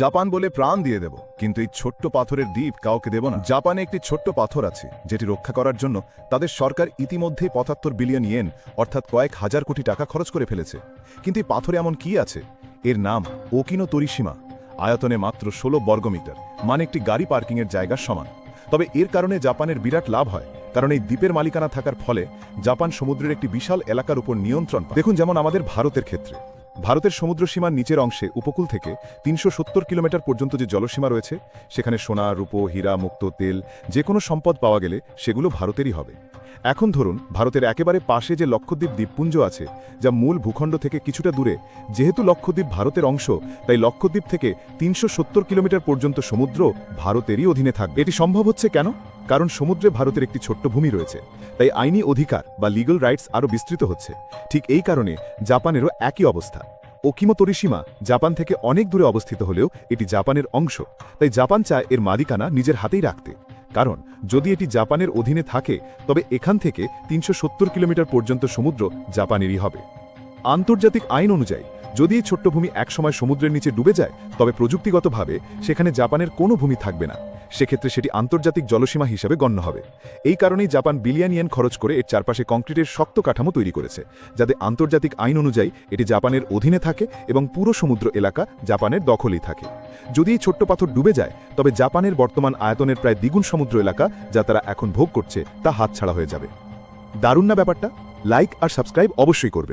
Japan বলে প্রাণ দিয়ে দেব, কিন্তু এই ছোট্ট পাথরের দ্বীপ কাউকে দেব না। জাপানে একটি ছোট্ট পাথর আছে, যেটি রক্ষা করার জন্য তাদের সরকার ইতিমধ্যেই পঁচাত্তর বিলিয়ন ইয়েন, অর্থাৎ কয়েক হাজার কোটি টাকা খরচ করে ফেলেছে। কিন্তু এই পাথরে এমন কি আছে? এর নাম ওকিনো তরিসীমা আয়তনে মাত্র ষোলো বর্গমিটার মানে একটি গাড়ি পার্কিংয়ের জায়গার সমান। তবে এর কারণে জাপানের বিরাট লাভ হয়, কারণ এই দ্বীপের মালিকানা থাকার ফলে জাপান সমুদ্রের একটি বিশাল এলাকার উপর নিয়ন্ত্রণ দেখুন যেমন আমাদের ভারতের ক্ষেত্রে। ভারতের সমুদ্রসীমার নিচের অংশে উপকূল থেকে তিনশো সত্তর কিলোমিটার পর্যন্ত যে জলসীমা রয়েছে, সেখানে সোনা, রূপো, হীরা, মুক্ত তেল যে কোনো সম্পদ পাওয়া গেলে সেগুলো ভারতেরই হবে। এখন ধরুন, ভারতের একেবারে পাশে যে লক্ষদ্বীপ দ্বীপপুঞ্জ আছে, যা মূল ভূখণ্ড থেকে কিছুটা দূরে, যেহেতু লক্ষদ্বীপ ভারতের অংশ, তাই লক্ষদ্বীপ থেকে তিনশো সত্তর কিলোমিটার পর্যন্ত সমুদ্র ভারতেরই অধীনে থাকবে। এটি সম্ভব হচ্ছে কেন? কারণ সমুদ্রে ভারতের একটি ছোট্ট ভূমি রয়েছে, তাই আইনি অধিকার বা লিগ্যাল রাইটস আরও বিস্তৃত হচ্ছে। ঠিক এই কারণে জাপানেরও একই অবস্থা। ওকিমো তরিসীমা জাপান থেকে অনেক দূরে অবস্থিত হলেও এটি জাপানের অংশ, তাই জাপান চায় এর মালিকানা নিজের হাতেই রাখতে। কারণ, যদি এটি জাপানের অধীনে থাকে, তবে এখান থেকে তিনশো সত্তর কিলোমিটার পর্যন্ত সমুদ্র জাপানেরই হবে। আন্তর্জাতিক আইন অনুযায়ী, যদি এই ছোট্ট ভূমি একসময় সমুদ্রের নিচে ডুবে যায়, তবে প্রযুক্তিগতভাবে সেখানে জাপানের কোনো ভূমি থাকবে না। সেক্ষেত্রে সেটি আন্তর্জাতিক জলসীমা হিসেবে গণ্য হবে। এই কারণেই জাপান বিলিয়ন ইয়েন খরচ করে এর চারপাশে কংক্রিটের শক্ত কাঠামো তৈরি করেছে, যাতে আন্তর্জাতিক আইন অনুযায়ী এটি জাপানের অধীনে থাকে এবং পুরো সমুদ্র এলাকা জাপানের দখলেই থাকে। যদি এই ছোট্ট পাথর ডুবে যায়, তবে জাপানের বর্তমান আয়তনের প্রায় দ্বিগুণ সমুদ্র এলাকা যা তারা এখন ভোগ করছে তা হাতছাড়া হয়ে যাবে। দারুণ না ব্যাপারটা? লাইক আর সাবস্ক্রাইব অবশ্যই করবে।